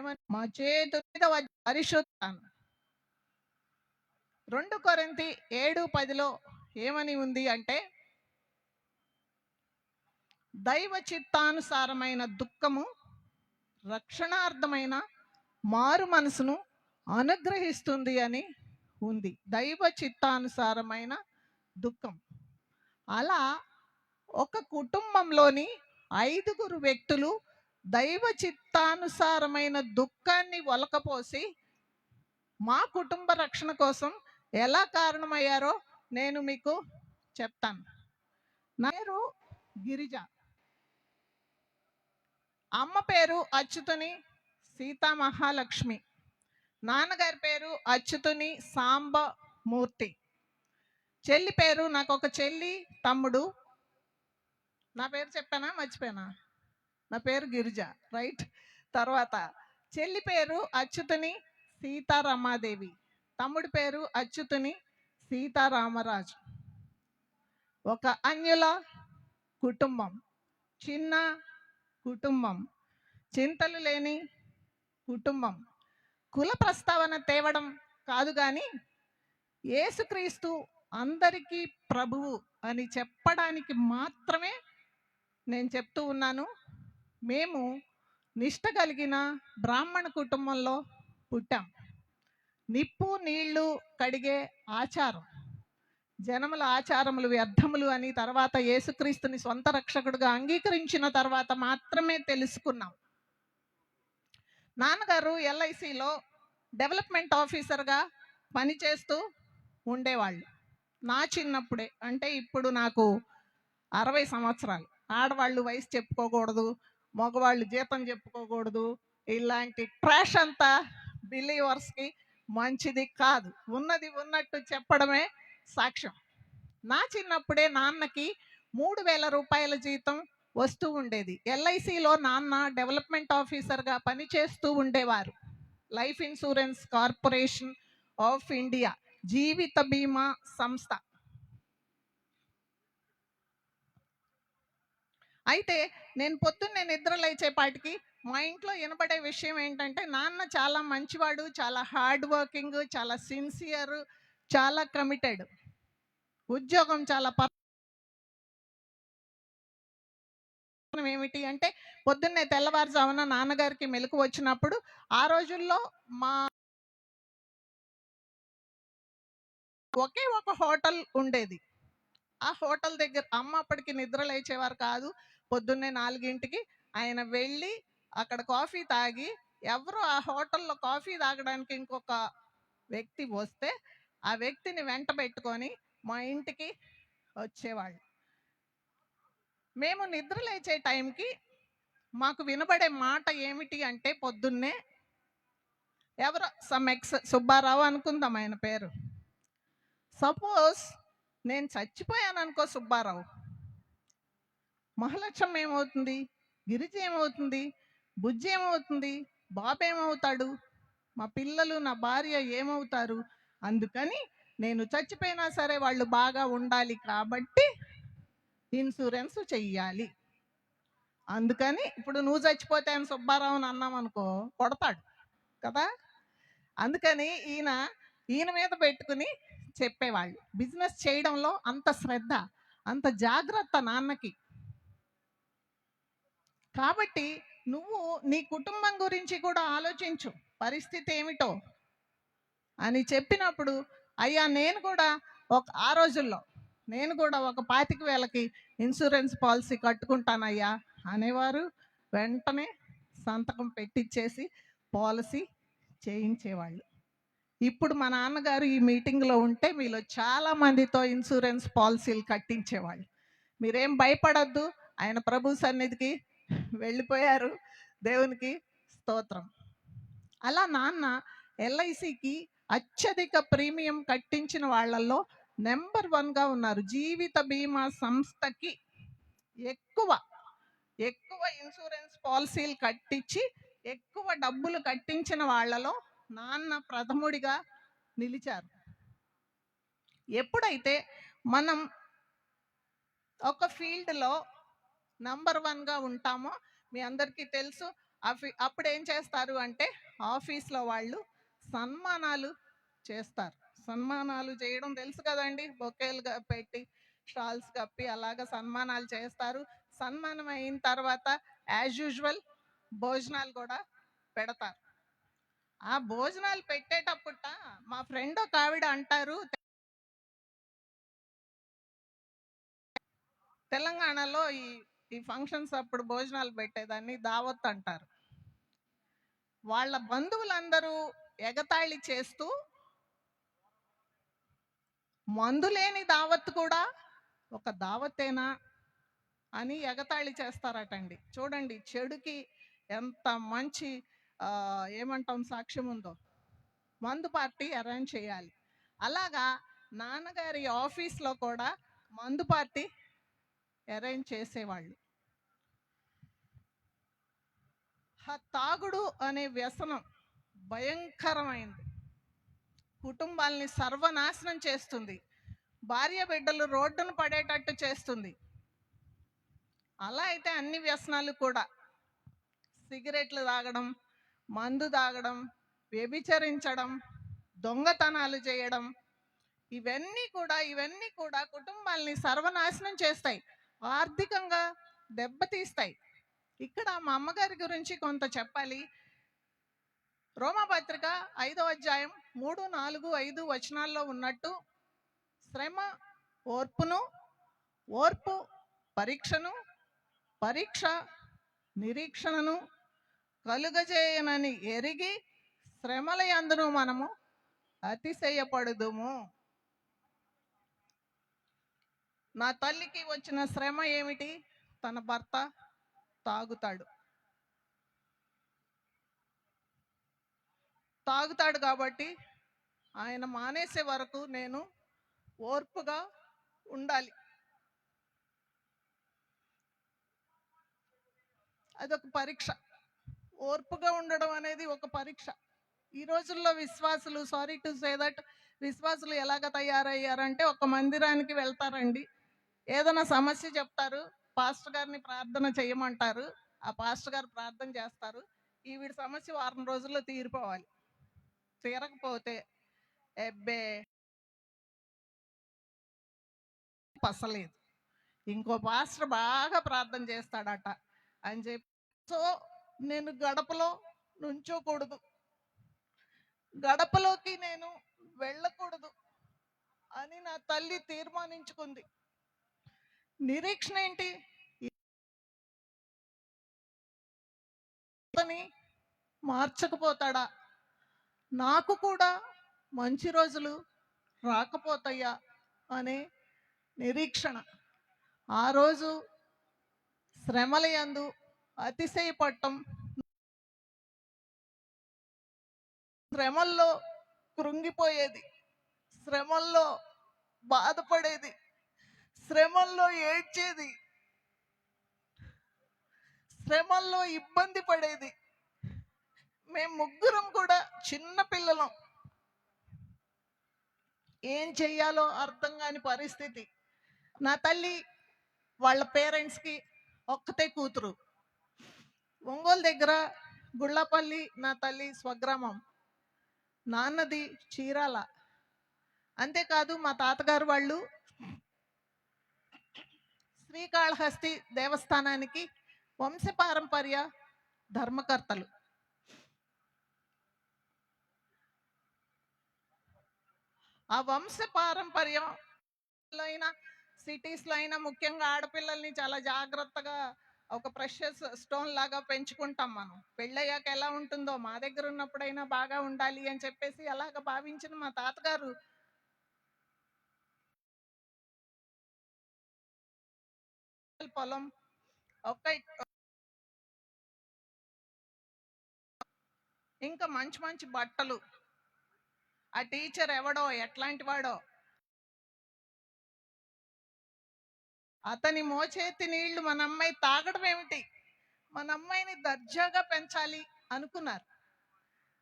ఏమని? మా చేతు మీద పరిశుద్ధాను. రెండు కొరింతి ఏడు పదిలో ఏమని ఉంది అంటే దైవ చిత్తానుసారమైన దుఃఖము రక్షణార్థమైన మారు మనసును అనుగ్రహిస్తుంది అని ఉంది. దైవ చిత్తానుసారమైన దుఃఖం. అలా ఒక కుటుంబంలోని ఐదుగురు వ్యక్తులు దైవ చిత్తానుసారమైన దుఃఖాన్ని ఒలకపోసి మా కుటుంబ రక్షణ కోసం ఎలా కారణమయ్యారో నేను మీకు చెప్తాను. నా పేరు గిరిజ. అమ్మ పేరు అచ్యుతుని సీతా మహాలక్ష్మి నాన్నగారి పేరు అచ్యుతుని సాంబమూర్తి. చెల్లి పేరు నాకు ఒక చెల్లి తమ్ముడు. నా పేరు చెప్పానా? మర్చిపోయానా? నా పేరు గిరిజ. రైట్. తర్వాత చెల్లి పేరు అచ్యుతుని సీతారామాదేవి. తమ్ముడి పేరు అచ్యుతుని సీతారామరాజు. ఒక అన్యుల కుటుంబం. చిన్న కుటుంబం. చింతలు లేని కుటుంబం. కుల ప్రస్తావన తేవడం కాదు కానీ యేసుక్రీస్తు అందరికీ ప్రభువు అని చెప్పడానికి మాత్రమే నేను చెప్తూ ఉన్నాను. మేము నిష్ట కలిగిన బ్రాహ్మణ కుటుంబంలో పుట్టాం. నిప్పు నీళ్ళు కడిగే ఆచారం జనముల ఆచారములు వ్యర్థములు అని తర్వాత యేసుక్రీస్తుని సొంత రక్షకుడుగా అంగీకరించిన తర్వాత మాత్రమే తెలుసుకున్నాం. నాన్నగారు ఎల్ఐసిలో డెవలప్మెంట్ ఆఫీసర్గా పనిచేస్తూ ఉండేవాళ్ళు. నా చిన్నప్పుడే అంటే ఇప్పుడు నాకు అరవై సంవత్సరాలు. ఆడవాళ్ళు వయసు చెప్పుకోకూడదు మగవాళ్ళు జీతం చెప్పుకోకూడదు. ఇలాంటి ట్రాష్ అంతా బిలీవర్స్కి మంచిది కాదు. ఉన్నది ఉన్నట్టు చెప్పడమే సాక్ష్యం. నా చిన్నప్పుడే నాన్నకి మూడు వేల రూపాయల జీతం వస్తూ ఉండేది. ఎల్ఐసిలో నాన్న డెవలప్మెంట్ ఆఫీసర్గా పనిచేస్తూ ఉండేవారు. Life insurance corporation of India జీవిత బీమా సంస్థ. అయితే నేను పొద్దున్నే నిద్ర లేచేపాటికి మా ఇంట్లో వినపడే విషయం ఏంటంటే నాన్న చాలా మంచివాడు చాలా హార్డ్ వర్కింగ్ చాలా సిన్సియర్ చాలా కమిటెడ్. ఉద్యోగం చాలా పర్ ఏమిటి అంటే పొద్దున్నే తెల్లవారుజామున నాన్నగారికి మెలకు వచ్చినప్పుడు ఆ రోజుల్లో మా ఒకే ఒక హోటల్ ఉండేది. ఆ హోటల్ దగ్గర అమ్మ అప్పటికి నిద్ర లేచేవారు కాదు. పొద్దున్నే నాలుగింటికి ఆయన వెళ్ళి అక్కడ కాఫీ తాగి ఎవరు ఆ హోటల్లో కాఫీ తాగడానికి ఇంకొక వ్యక్తి వస్తే ఆ వ్యక్తిని వెంట పెట్టుకొని మా ఇంటికి వచ్చేవాళ్ళు. మేము నిద్ర లేచే టైంకి మాకు వినబడే మాట ఏమిటి అంటే పొద్దున్నే ఎవరో సమ్ ఎక్స్ సుబ్బారావు అనుకుందాం ఆయన పేరు. సపోజ్ నేను చచ్చిపోయాను అనుకో సుబ్బారావు మహాలక్ష్మి ఏమవుతుంది? గిరిజ ఏమవుతుంది? బుజ్జి ఏమవుతుంది? బాబు ఏమవుతాడు? మా పిల్లలు నా భార్య ఏమవుతారు? అందుకని నేను చచ్చిపోయినా సరే వాళ్ళు బాగా ఉండాలి కాబట్టి ఇన్సూరెన్స్ చెయ్యాలి. అందుకని ఇప్పుడు నువ్వు చచ్చిపోతే అని సుబ్బారావుని అన్నాం అనుకో కొడతాడు. కదా? అందుకని ఈయన ఈయన మీద పెట్టుకుని చెప్పేవాళ్ళు. బిజినెస్ చేయడంలో అంత శ్రద్ధ అంత జాగ్రత్త నాన్నకి. కాబట్టి నువ్వు నీ కుటుంబం గురించి కూడా ఆలోచించు. పరిస్థితి ఏమిటో? అని చెప్పినప్పుడు అయ్యా నేను కూడా ఒక ఆ రోజుల్లో నేను కూడా ఒక పాతిక వేలకి ఇన్సూరెన్స్ పాలసీ కట్టుకుంటానయ్యా అనేవారు వెంటనే సంతకం పెట్టించేసి పాలసీ చేయించేవాళ్ళు. ఇప్పుడు మా నాన్నగారు ఈ మీటింగ్లో ఉంటే మీలో చాలా మందితో ఇన్సూరెన్స్ పాలసీలు కట్టించేవాళ్ళు. మీరేం భయపడద్దు. ఆయన ప్రభు సన్నిధికి వెళ్ళిపోయారు. దేవునికి స్తోత్రం. అలా నాన్న ఎల్ఐసికి అత్యధిక ప్రీమియం కట్టించిన వాళ్ళల్లో నెంబర్ వన్గా ఉన్నారు. జీవిత బీమా సంస్థకి ఎక్కువ ఎక్కువ ఇన్సూరెన్స్ పాలసీలు కట్టించి ఎక్కువ డబ్బులు కట్టించిన వాళ్ళలో నాన్న ప్రథముడిగా నిలిచారు. ఎప్పుడైతే మనం ఒక ఫీల్డ్లో నంబర్ వన్గా ఉంటామో మీ అందరికీ తెలుసు. అప్పుడు ఏం చేస్తారు అంటే ఆఫీస్లో వాళ్ళు సన్మానాలు చేస్తారు. సన్మానాలు చేయడం తెలుసు కదండి. బొకేలుగా పెట్టి స్టాల్స్ కప్పి అలాగ సన్మానాలు చేస్తారు. సన్మానం అయిన తర్వాత యాజ్ యూజువల్ భోజనాలు కూడా పెడతారు. ఆ భోజనాలు పెట్టేటప్పుట మా ఫ్రెండ్ ఒక ఆవిడ అంటారు తెలంగాణలో ఈ ఈ ఫంక్షన్స్ అప్పుడు భోజనాలు పెట్టేదాన్ని దావత్ అంటారు. వాళ్ళ బంధువులందరూ ఎగతాళి చేస్తూ మందు లేని దావత్ కూడా ఒక దావతేనా అని ఎగతాళి చేస్తారటండి. చూడండి చెడుకి ఎంత మంచి ఏమంటాం సాక్ష్యం ఉందో. మందు పార్టీ అరేంజ్ చేయాలి. అలాగా నాన్నగారి ఆఫీస్లో కూడా మందు పార్టీ అరేంజ్ చేసేవాళ్ళు. తాగుడు అనే వ్యసనం భయంకరమైంది. కుటుంబాల్ని సర్వనాశనం చేస్తుంది. భార్య బిడ్డలు రోడ్డును పడేటట్టు చేస్తుంది. అలా అయితే అన్ని వ్యసనాలు కూడా. సిగరెట్లు తాగడం మందు తాగడం వ్యభిచరించడం దొంగతనాలు చేయడం ఇవన్నీ కూడా ఇవన్నీ కూడా కుటుంబాల్ని సర్వనాశనం చేస్తాయి. ఆర్థికంగా దెబ్బతీస్తాయి. ఇక్కడ మా అమ్మగారి గురించి కొంత చెప్పాలి. రోమపత్రిక ఐదో అధ్యాయం మూడు నాలుగు ఐదు వచనాల్లో ఉన్నట్టు శ్రమ ఓర్పును ఓర్పు పరీక్షను పరీక్ష నిరీక్షణను కలుగజేయనని ఎరిగి శ్రమల యందును మనము అతిశయపడుదుము. నా తల్లికి వచ్చిన శ్రమ ఏమిటి? తన భర్త తాగుతాడు. తాగుతాడు కాబట్టి ఆయన మానేసే వరకు నేను ఓర్పుగా ఉండాలి. అదొక పరీక్ష. ఓర్పుగా ఉండడం అనేది ఒక పరీక్ష. ఈ రోజుల్లో విశ్వాసులు సారీ టు సే దట్ విశ్వాసులు ఎలాగ తయారయ్యారంటే ఒక మందిరానికి వెళ్తారండి. ఏదైనా సమస్య చెప్తారు పాస్టర్ గారిని ప్రార్థన చేయమంటారు ఆ పాస్టర్ గారు ప్రార్థన చేస్తారు. ఈవిడ సమస్య వారం రోజుల్లో తీరిపోవాలి. తీరకపోతే ఎబ్బే! పసలేదు. ఇంకో పాస్టర్ బాగా ప్రార్థన చేస్తాడట అని చెప్పి సో నేను గడపలో నుంచోకూడదు. గడపలోకి నేను వెళ్ళకూడదు అని నా తల్లి తీర్మానించుకుంది. నిరీక్షణ ఏంటి? మార్చకపోతాడా? నాకు కూడా మంచి రోజులు రాకపోతాయా అనే నిరీక్షణ. ఆ రోజు శ్రమల యందు అతిశయపడటం. శ్రమల్లో కృంగిపోయేది. శ్రమల్లో బాధపడేది. శ్రమల్లో ఏడ్చేది. శ్రమల్లో ఇబ్బంది పడేది. మేము ముగ్గురం కూడా చిన్న పిల్లలం. ఏం చెయ్యాలో అర్థం కాని పరిస్థితి. నా తల్లి వాళ్ళ పేరెంట్స్కి ఒక్కతే కూతురు. ఒంగోలు దగ్గర గుళ్ళపల్లి నా తల్లి స్వగ్రామం. నాన్నది చీరాల. అంతేకాదు మా తాతగారు వాళ్ళు శ్రీకాళహస్తి దేవస్థానానికి వంశపారంపర్య ధర్మకర్తలు. ఆ వంశ పారంపర్యం అయినా సిటీస్లో అయినా ముఖ్యంగా ఆడపిల్లల్ని చాలా జాగ్రత్తగా ఒక ప్రెషస్ స్టోన్ లాగా పెంచుకుంటాం మనం. పెళ్ళయ్యాక ఎలా ఉంటుందో మా దగ్గర ఉన్నప్పుడైనా బాగా ఉండాలి అని చెప్పేసి అలాగ భావించిన మా తాతగారు పొలం ఒక్క ఇంకా మంచి మంచి బట్టలు. ఆ టీచర్ ఎవడో ఎట్లాంటి వాడో? అతని మోచేతి నీళ్ళు మన అమ్మాయి తాగడం ఏమిటి? మన అమ్మాయిని దర్జాగా పెంచాలి అనుకున్నారు.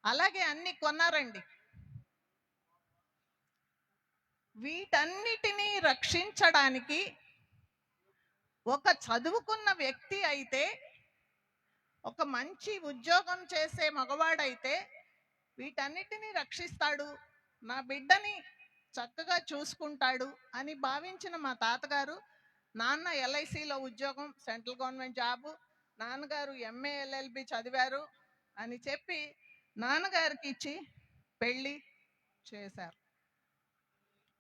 అలాగే అన్ని కొన్నారండి. వీటన్నిటినీ రక్షించడానికి ఒక చదువుకున్న వ్యక్తి అయితే ఒక మంచి ఉద్యోగం చేసే మగవాడైతే వీటన్నిటిని రక్షిస్తాడు నా బిడ్డని చక్కగా చూసుకుంటాడు అని భావించిన మా తాతగారు నాన్న ఎల్ఐసిలో ఉద్యోగం సెంట్రల్ గవర్నమెంట్ జాబు నాన్నగారు ఎంఏ ఎల్ఎల్బి చదివారు అని చెప్పి నాన్నగారికి ఇచ్చి పెళ్ళి చేశారు.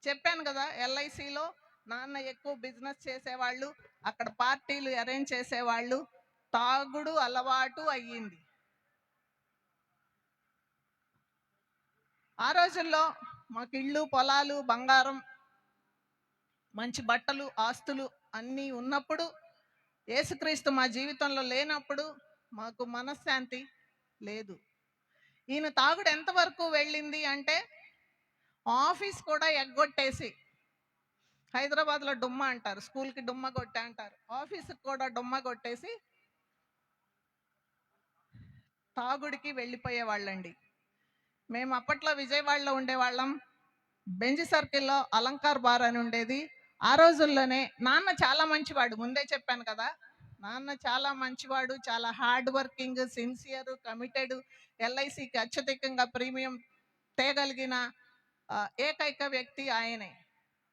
చెప్పాను కదా ఎల్ఐసిలో నాన్న ఎక్కువ బిజినెస్ చేసేవాళ్ళు అక్కడ పార్టీలు అరేంజ్ చేసేవాళ్ళు తాగుడు అలవాటు అయ్యింది. ఆ రోజుల్లో మాకు ఇళ్ళు పొలాలు బంగారం మంచి బట్టలు ఆస్తులు అన్నీ ఉన్నప్పుడు యేసుక్రీస్తు మా జీవితంలో లేనప్పుడు మాకు మనశ్శాంతి లేదు. ఈయన తాగుడు ఎంతవరకు వెళ్ళింది అంటే ఆఫీస్ కూడా ఎగ్గొట్టేసి హైదరాబాద్లో డుమ్మ అంటారు. స్కూల్కి డుమ్మ కొట్టే అంటారు. ఆఫీస్కి కూడా డుమ్మ కొట్టేసి తాగుడికి వెళ్ళిపోయే వాళ్ళండి. మేము అప్పట్లో విజయవాడలో ఉండేవాళ్ళం. బెంజ్ సర్కిల్లో అలంకార్ బార్ అని ఉండేది. ఆ రోజుల్లోనే నాన్న చాలా మంచివాడు. ముందే చెప్పాను కదా! నాన్న చాలా మంచివాడు చాలా హార్డ్ వర్కింగ్ సిన్సియర్ కమిటెడ్ ఎల్ఐసికి అత్యధికంగా ప్రీమియం తేగలిగిన ఏకైక వ్యక్తి ఆయనే.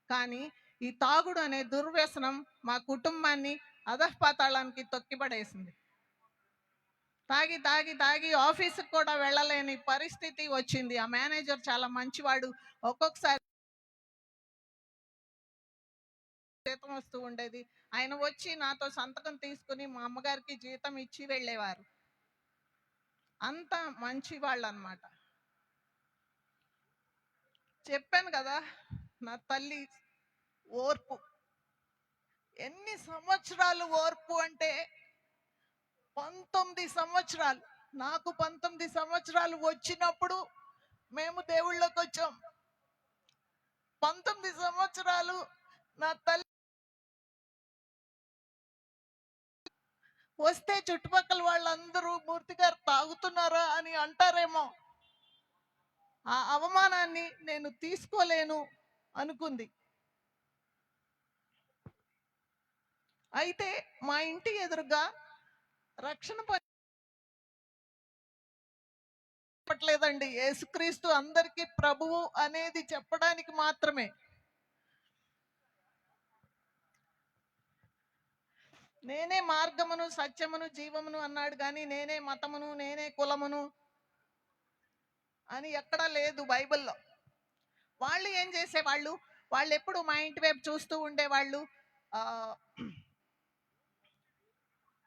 కానీ ఈ తాగుడు అనే దుర్వ్యసనం మా కుటుంబాన్ని అధఃపాతాళానికి తొక్కిపడేసింది. తాగి తాగి తాగి ఆఫీసుకు కూడా వెళ్ళలేని పరిస్థితి వచ్చింది. ఆ మేనేజర్ చాలా మంచివాడు. ఒక్కొక్కసారి జీతం వస్తూ ఉండేది. ఆయన వచ్చి నాతో సంతకం తీసుకుని మా అమ్మగారికి జీతం ఇచ్చి వెళ్ళేవారు. అంత మంచి వాళ్ళు అనమాట చెప్పాను కదా నా తల్లి ఓర్పు. ఎన్ని సంవత్సరాలు ఓర్పు అంటే పంతొమ్మిది సంవత్సరాలు. నాకు పంతొమ్మిది సంవత్సరాలు వచ్చినప్పుడు మేము దేవుళ్ళకి వచ్చాం. పంతొమ్మిది సంవత్సరాలు నా తల్లి వస్తే చుట్టుపక్కల వాళ్ళందరూ మూర్తి గారు తాగుతున్నారా అని అంటారేమో. ఆ అవమానాన్ని నేను తీసుకోలేను అనుకుంది. అయితే మా ఇంటి ఎదురుగా రక్షణ చెప్పట్లేదండి యేసుక్రీస్తు అందరికీ ప్రభువు అనేది చెప్పడానికి మాత్రమే. నేనే మార్గమును సత్యమును జీవమును అన్నాడు కానీ నేనే మతమును నేనే కులమును అని ఎక్కడా లేదు బైబిల్లో. వాళ్ళు ఏం చేసేవాళ్ళు? వాళ్ళు ఎప్పుడు మా ఇంటి వైపు చూస్తూ ఉండేవాళ్ళు? ఆ,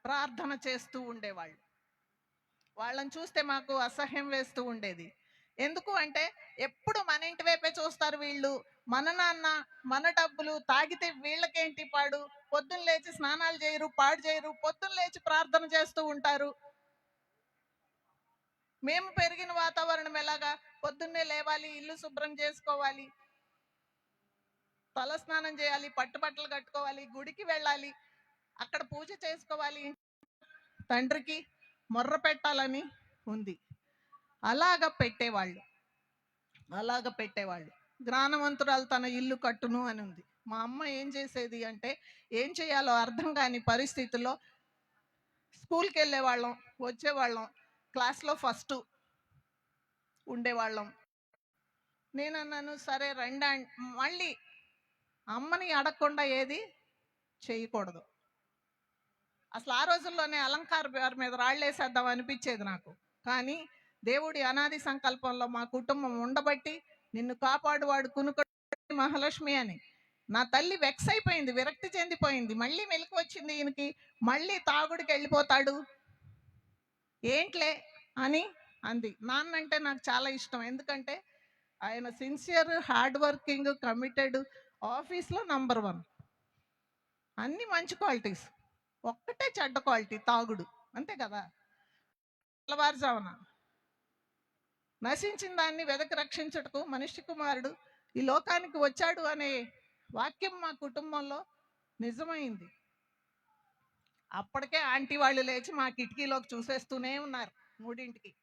ప్రార్థన చేస్తూ ఉండేవాళ్ళు. వాళ్ళని చూస్తే మాకు అసహ్యం వేస్తూ ఉండేది. ఎందుకు అంటే ఎప్పుడు మన ఇంటి వైపే చూస్తారు వీళ్ళు. మన నాన్న మన డబ్బులు తాగితే వీళ్ళకేంటి పాడు? పొద్దున్న లేచి స్నానాలు చేయరు పాడు చేయరు పొద్దున్న లేచి ప్రార్థన చేస్తూ ఉంటారు. మేము పెరిగిన వాతావరణం ఎలాగా? పొద్దున్నే లేవాలి ఇల్లు శుభ్రం చేసుకోవాలి. తల స్నానం చేయాలి పట్టుబట్టలు కట్టుకోవాలి గుడికి వెళ్ళాలి అక్కడ పూజ చేసుకోవాలి తండ్రికి మొర్ర పెట్టాలని ఉంది. అలాగ పెట్టేవాళ్ళు. అలాగ పెట్టేవాళ్ళు. జ్ఞానవంతురాలు తన ఇల్లు కట్టును అని ఉంది. మా అమ్మ ఏం చేసేది అంటే ఏం చేయాలో అర్థం కాని పరిస్థితుల్లో స్కూల్కి వెళ్ళేవాళ్ళం వచ్చేవాళ్ళం క్లాస్లో ఫస్ట్ ఉండేవాళ్ళం. నేను అన్నాను సరే రండి మళ్ళీ అమ్మని అడగకుండా ఏది చేయకూడదు. అసలు ఆ రోజుల్లోనే అలంకార వారి మీద రాళ్ళేసేద్దాం అనిపించేది నాకు. కానీ దేవుడి అనాది సంకల్పంలో మా కుటుంబం ఉండబట్టి నిన్ను కాపాడువాడు కునుక మహాలక్ష్మి అని. నా తల్లి వెక్స్ అయిపోయింది విరక్తి చెందిపోయింది. మళ్ళీ మెలకు వచ్చింది ఈయనకి. మళ్ళీ తాగుడికి వెళ్ళిపోతాడు. ఏంట్లే అని అంది. నాన్న అంటే నాకు చాలా ఇష్టం. ఎందుకంటే ఆయన సిన్సియర్ హార్డ్ వర్కింగ్ కమిటెడ్ ఆఫీస్లో నంబర్ వన్ అన్ని మంచి క్వాలిటీస్ ఒక్కటే చెడ్డ క్వాలిటీ తాగుడు. అంతే కదా? తెల్లవారుజామున నశించిన దాన్ని వెదకి రక్షించుటకు మనిషి కుమారుడు ఈ లోకానికి వచ్చాడు అనే వాక్యం మా కుటుంబంలో నిజమైంది. అప్పటికే ఆంటీ వాళ్ళు లేచి మా కిటికీలోకి చూసేస్తూనే ఉన్నారు మూడింటికి.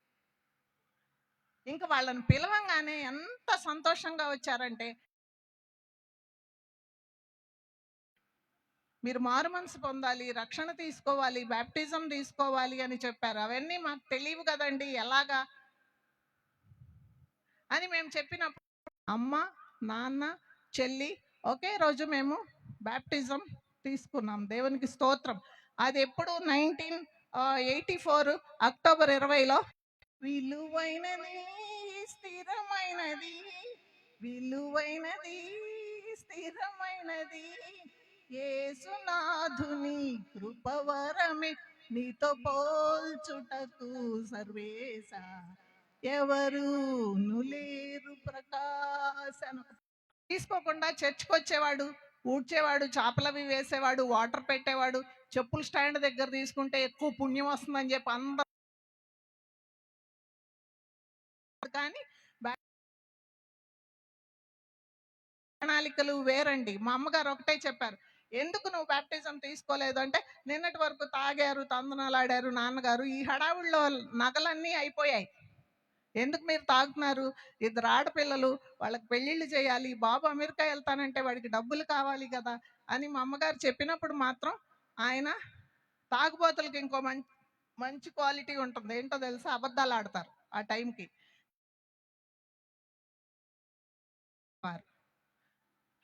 ఇంకా వాళ్ళని పిలవంగానే ఎంత సంతోషంగా వచ్చారంటే మీరు మారు మనసు పొందాలి రక్షణ తీసుకోవాలి బ్యాప్టిజం తీసుకోవాలి అని చెప్పారు. అవన్నీ మాకు తెలియవు కదండి. ఎలాగా? అని మేము చెప్పినప్పుడు అమ్మ నాన్న చెల్లి ఒకే రోజు మేము బ్యాప్టిజం తీసుకున్నాం. దేవునికి స్తోత్రం. అది ఎప్పుడు? నైన్టీన్ ఎయిటీ ఫోర్ అక్టోబర్ ఇరవైలో. విలువైనది స్థిరమైనది విలువైనది స్థిరమైనది యేసునాథుని కృపవరమే నీతో పోల్చుటకు సర్వేశ. ఎవరు నులేరు ప్రకాశను. తీసుకోకుండా చర్చ్కి వచ్చేవాడు ఊడ్చేవాడు చేపలవి వేసేవాడు వాటర్ పెట్టేవాడు చెప్పుల స్టాండ్ దగ్గర తీసుకుంటే ఎక్కువ పుణ్యం వస్తుందని చెప్పి అందరూ కానీ ప్రణాళికలు వేరండి. మా అమ్మగారు ఒకటే చెప్పారు ఎందుకు నువ్వు బ్యాప్టిజం తీసుకోలేదు? అంటే నిన్నటి వరకు తాగారు తందనాలాడారు నాన్నగారు. ఈ హడావుల్లో నగలన్నీ అయిపోయాయి. ఎందుకు మీరు తాగుతున్నారు? ఇద్దరు ఆడపిల్లలు వాళ్ళకి పెళ్ళిళ్ళు చేయాలి. బాబు అమెరికా వెళ్తానంటే వాడికి డబ్బులు కావాలి కదా అని మా అమ్మగారు చెప్పినప్పుడు మాత్రం ఆయన తాగుబోతులకి ఇంకో మంచి మంచి క్వాలిటీ ఉంటుంది. ఏంటో తెలుసా? అబద్ధాలు ఆడతారు ఆ టైంకి. వారు.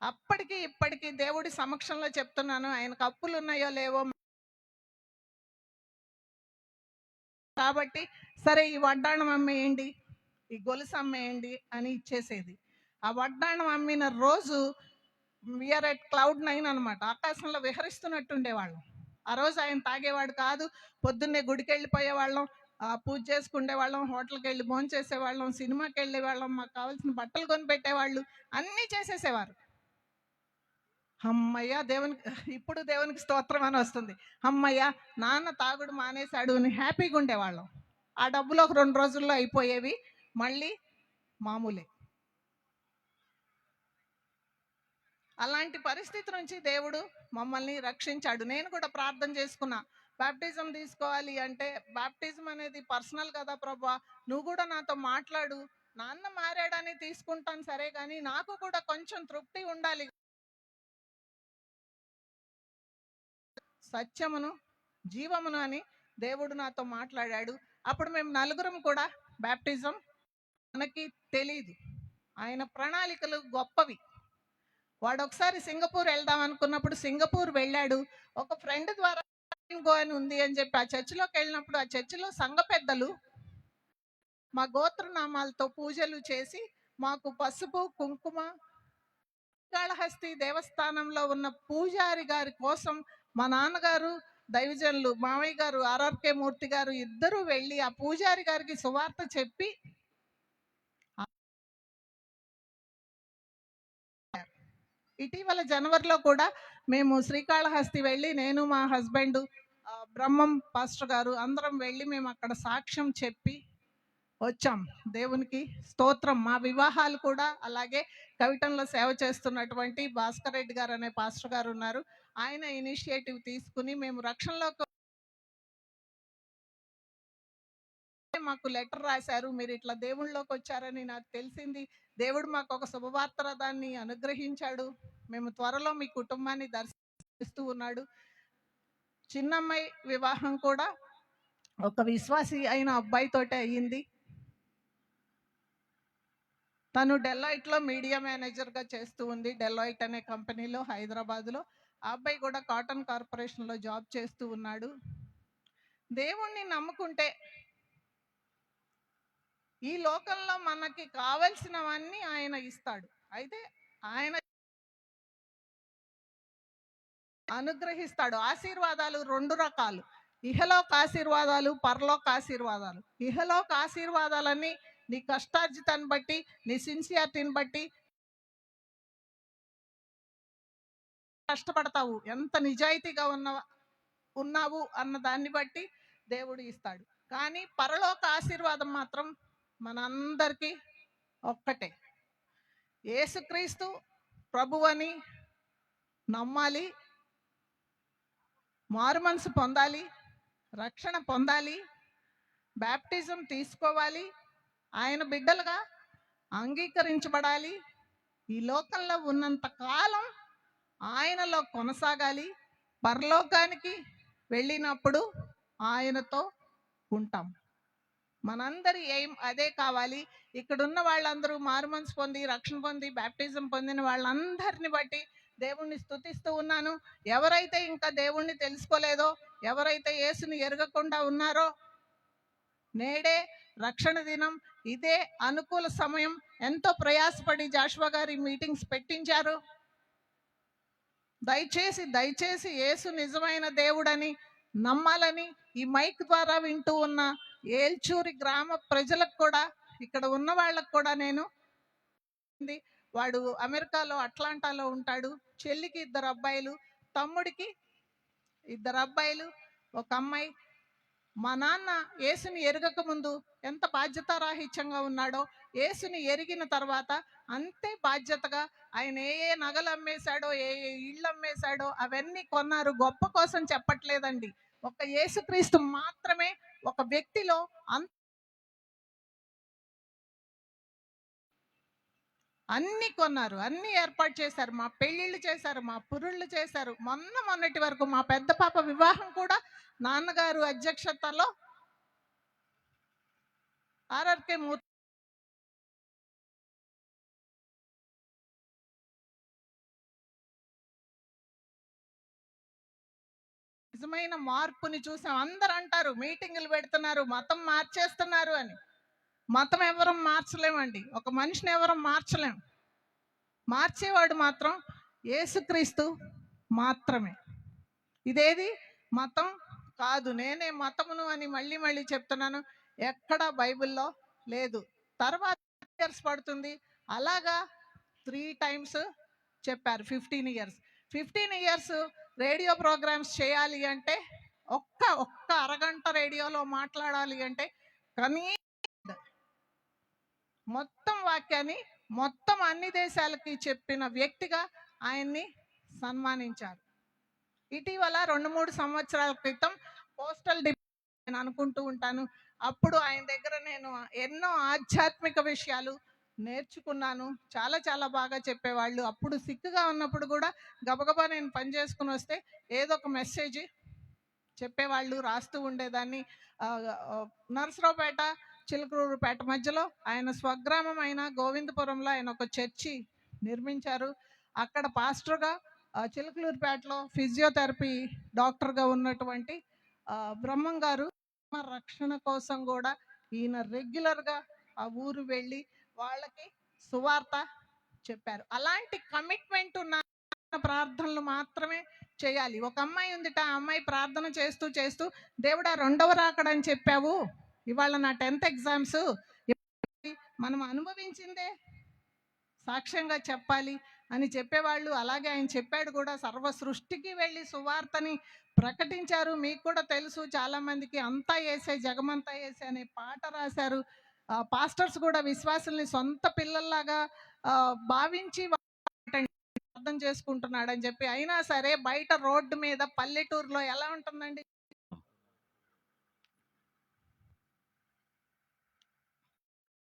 అప్పటికి ఇప్పటికి దేవుడి సమక్షంలో చెప్తున్నాను. ఆయనకు అప్పులు ఉన్నాయో లేవో కాబట్టి సరే ఈ వడ్డాణం అమ్మేయండి ఈ గొలుసు అమ్మేయండి అని ఇచ్చేసేది. ఆ వడ్డాణం అమ్మిన రోజు విఆర్ ఎట్ క్లౌడ్ నైన్ అనమాట ఆకాశంలో విహరిస్తున్నట్టుండేవాళ్ళం ఆ రోజు ఆయన తాగేవాడు కాదు. పొద్దున్నే గుడికి వెళ్ళిపోయేవాళ్ళం ఆ, పూజ చేసుకునే వాళ్ళం హోటల్కి వెళ్ళి భోజనం చేసేవాళ్ళం సినిమాకి వెళ్ళేవాళ్ళం మాకు కావాల్సిన బట్టలు కొనిపెట్టేవాళ్ళు అన్నీ చేసేసేవారు. అమ్మయ్య దేవునికి ఇప్పుడు దేవునికి స్తోత్రం అని వస్తుంది. అమ్మయ్య నాన్న తాగుడు మానేశాడు అని హ్యాపీగా ఉండేవాళ్ళం. ఆ డబ్బులు ఒక రెండు రోజుల్లో అయిపోయేవి. మళ్ళీ మామూలే. అలాంటి పరిస్థితి నుంచి దేవుడు మమ్మల్ని రక్షించాడు. నేను కూడా ప్రార్థన చేసుకున్నా బాప్టిజం తీసుకోవాలి అంటే బాప్టిజం అనేది పర్సనల్ కదా ప్రభా నువ్వు కూడా నాతో మాట్లాడు. నాన్న మారాడని తీసుకుంటాను సరే కానీ నాకు కూడా కొంచెం తృప్తి ఉండాలి సత్యమును జీవమును అని దేవుడు నాతో మాట్లాడాడు. అప్పుడు మేము నలుగురం కూడా బాప్టిజం మనకి తెలీదు. ఆయన ప్రణాళికలు గొప్పవి. వాడు ఒకసారి సింగపూర్ వెళ్దాం అనుకున్నప్పుడు సింగపూర్ వెళ్ళాడు. ఒక ఫ్రెండ్ ద్వారా గో అని ఉంది అని చెప్పి ఆ చర్చిలోకి వెళ్ళినప్పుడు ఆ చర్చిలో సంఘ పెద్దలు మా గోత్రనామాలతో పూజలు చేసి మాకు పసుపు కుంకుమ కాళహస్తి దేవస్థానంలో ఉన్న పూజారి గారి కోసం మా నాన్నగారు దైవజనులు మామయ్య గారు ఆర్ఆర్కే మూర్తి గారు ఇద్దరు వెళ్ళి ఆ పూజారి గారికి సువార్త చెప్పి ఇటీవల జనవరిలో కూడా మేము శ్రీకాళహస్తి వెళ్ళి నేను మా హస్బెండ్ బ్రహ్మం పాస్టర్ గారు అందరం వెళ్ళి మేము అక్కడ సాక్ష్యం చెప్పి వచ్చాం. దేవునికి స్తోత్రం. మా వివాహాలు కూడా అలాగే కవిటంలో సేవ చేస్తున్నటువంటి భాస్కర్ రెడ్డి గారు అనే పాస్టర్ గారు ఉన్నారు. ఆయన ఇనిషియేటివ్ తీసుకుని మేము రక్షణలోకి మాకు లెటర్ రాశారు. మీరు ఇట్లా దేవుళ్ళలోకి వచ్చారని నాకు తెలిసింది. దేవుడు మాకు ఒక శుభవార్త దాన్ని అనుగ్రహించాడు. మేము త్వరలో మీ కుటుంబాన్ని దర్శిస్తూ ఉన్నాడు. చిన్నమ్మాయి వివాహం కూడా ఒక విశ్వాసి అయిన అబ్బాయితోటే అయ్యింది. తను డెలాయిట్లో మీడియా మేనేజర్గా చేస్తూ ఉంది. డెలాయిట్ అనే కంపెనీలో హైదరాబాద్లో. ఆ అబ్బాయి కూడా కాటన్ కార్పొరేషన్లో జాబ్ చేస్తూ ఉన్నాడు. దేవుణ్ణి నమ్ముకుంటే ఈ లోకంలో మనకి కావలసినవన్నీ ఆయన ఇస్తాడు. అయితే ఆయన అనుగ్రహిస్తాడు. ఆశీర్వాదాలు రెండు రకాలు. ఇహలోక ఆశీర్వాదాలు పరలోక ఆశీర్వాదాలు ఇహలోక ఆశీర్వాదాలన్నీ నీ కష్టార్జితాన్ని బట్టి నీ సిన్సియారిటీని బట్టి కష్టపడతావు. ఎంత నిజాయితీగా ఉన్న ఉన్నావు అన్న దాన్ని బట్టి దేవుడు ఇస్తాడు. కానీ పరలోక ఆశీర్వాదం మాత్రం మనందరికీ ఒక్కటే. యేసుక్రీస్తు ప్రభువని నమ్మాలి. మారుమనసు పొందాలి. రక్షణ పొందాలి. బ్యాప్టిజం తీసుకోవాలి. ఆయన బిడ్డలుగా అంగీకరించబడాలి. ఈ లోకంలో ఉన్నంత కాలం ఆయనలో కొనసాగాలి. పరలోకానికి వెళ్ళినప్పుడు ఆయనతో ఉంటాం. మనందరి ఎయిమ్ అదే కావాలి. ఇక్కడున్న వాళ్ళందరూ మారుమనసు పొంది రక్షణ పొంది బ్యాప్టిజం పొందిన వాళ్ళందరిని బట్టి దేవుణ్ణి స్తుతిస్తూ ఉన్నాను. ఎవరైతే ఇంకా దేవుణ్ణి తెలుసుకోలేదో ఎవరైతే యేసుని ఎరగకుండా ఉన్నారో నేడే రక్షణ దినం. ఇదే అనుకూల సమయం. ఎంతో ప్రయాసపడి జాషువా గారి మీటింగ్స్ పెట్టించారు. దయచేసి దయచేసి యేసు నిజమైన దేవుడని నమ్మాలని ఈ మైక్ ద్వారా వింటూ ఉన్న ఏల్చూరి గ్రామ ప్రజలకు కూడా ఇక్కడ ఉన్న వాళ్ళకు కూడా నేను వాడు అమెరికాలో అట్లాంటాలో ఉంటాడు. చెల్లికి ఇద్దరు అబ్బాయిలు తమ్ముడికి ఇద్దరు అబ్బాయిలు ఒక అమ్మాయి మా నాన్న యేసుని ఎరగక ముందు ఎంత బాధ్యతారాహిత్యంగా ఉన్నాడో యేసుని ఎరిగిన తర్వాత అంతే బాధ్యతగా ఆయన ఏ ఏ నగలు అమ్మేశాడో ఏ ఏ ఇళ్ళు అమ్మేశాడో అవన్నీ కొన్నారు. గొప్ప కోసం చెప్పట్లేదండి. ఒక యేసుక్రీస్తు మాత్రమే ఒక వ్యక్తిలో అంత అన్ని కొన్నారు అన్నీ ఏర్పాటు చేశారు. మా పెళ్ళిళ్ళు చేశారు మా పురుళ్ళు చేశారు. మొన్న మొన్నటి వరకు మా పెద్ద పాప వివాహం కూడా నాన్నగారు అధ్యక్షతలో ఆర్ఆర్కే మూర్తి నిజమైన మార్పుని చూసాం. అందరు అంటారు మీటింగులు పెడుతున్నారు మతం మార్చేస్తున్నారు అని. మతం ఎవరం మార్చలేమండి. ఒక మనిషిని ఎవరం మార్చలేం. మార్చేవాడు మాత్రం యేసుక్రీస్తు మాత్రమే. ఇదేది? మతం కాదు. నేనే మతమును అని మళ్ళీ మళ్ళీ చెప్తున్నాను. ఎక్కడ బైబిల్లో లేదు. తర్వాత ఇయర్స్ పడుతుంది. అలాగా త్రీ టైమ్స్ చెప్పారు. Fifteen years fifteen years radio programmes చేయాలి అంటే ఒక్క ఒక్క అరగంట రేడియోలో మాట్లాడాలి అంటే కనీ మొత్తం వాక్యాన్ని మొత్తం అన్ని దేశాలకి చెప్పిన వ్యక్తిగా ఆయన్ని సన్మానించారు. ఇటీవల రెండు మూడు సంవత్సరాల క్రితం పోస్టల్ డిపార్ట్మెంట్ నేను అనుకుంటూ ఉంటాను. అప్పుడు ఆయన దగ్గర నేను ఎన్నో ఆధ్యాత్మిక విషయాలు నేర్చుకున్నాను. చాలా చాలా బాగా చెప్పేవాళ్ళు. అప్పుడు సిక్కుగా ఉన్నప్పుడు కూడా గబగబా నేను పని చేసుకుని వస్తే ఏదో ఒక మెసేజ్ చెప్పేవాళ్ళు రాస్తూ ఉండేదాన్ని. నర్సరావుపేట చిలకలూరుపేట మధ్యలో ఆయన స్వగ్రామం అయిన గోవిందపురంలో ఆయన ఒక చర్చి నిర్మించారు. అక్కడ పాస్టర్గా చిలకలూరుపేటలో ఫిజియోథెరపీ డాక్టర్గా ఉన్నటువంటి బ్రహ్మం గారు రక్షణ కోసం కూడా ఈయన రెగ్యులర్గా ఆ ఊరు వెళ్ళి వాళ్ళకి సువార్త చెప్పారు. అలాంటి కమిట్మెంట్ ఉన్న ప్రార్థనలు మాత్రమే చేయాలి. ఒక అమ్మాయి ఉందిట ఆ అమ్మాయి ప్రార్థన చేస్తూ చేస్తూ దేవుడా రెండవ రాకడని చెప్పావు. ఇవాళ నా టెన్త్ ఎగ్జామ్స్ మనం అనుభవించిందే? సాక్ష్యంగా చెప్పాలి అని చెప్పేవాళ్ళు అలాగే ఆయన చెప్పాడు కూడా. సర్వ సృష్టికి వెళ్ళి సువార్తని ప్రకటించారు. మీకు కూడా తెలుసు చాలామందికి అంతా వేసే జగమంతా వేసే అనే పాట రాశారు. పాస్టర్స్ కూడా విశ్వాసుల్ని సొంత పిల్లల్లాగా భావించి అర్థం చేసుకుంటున్నాడు అని చెప్పి. అయినా సరే బయట రోడ్డు మీద పల్లెటూరులో ఎలా ఉంటుందండి?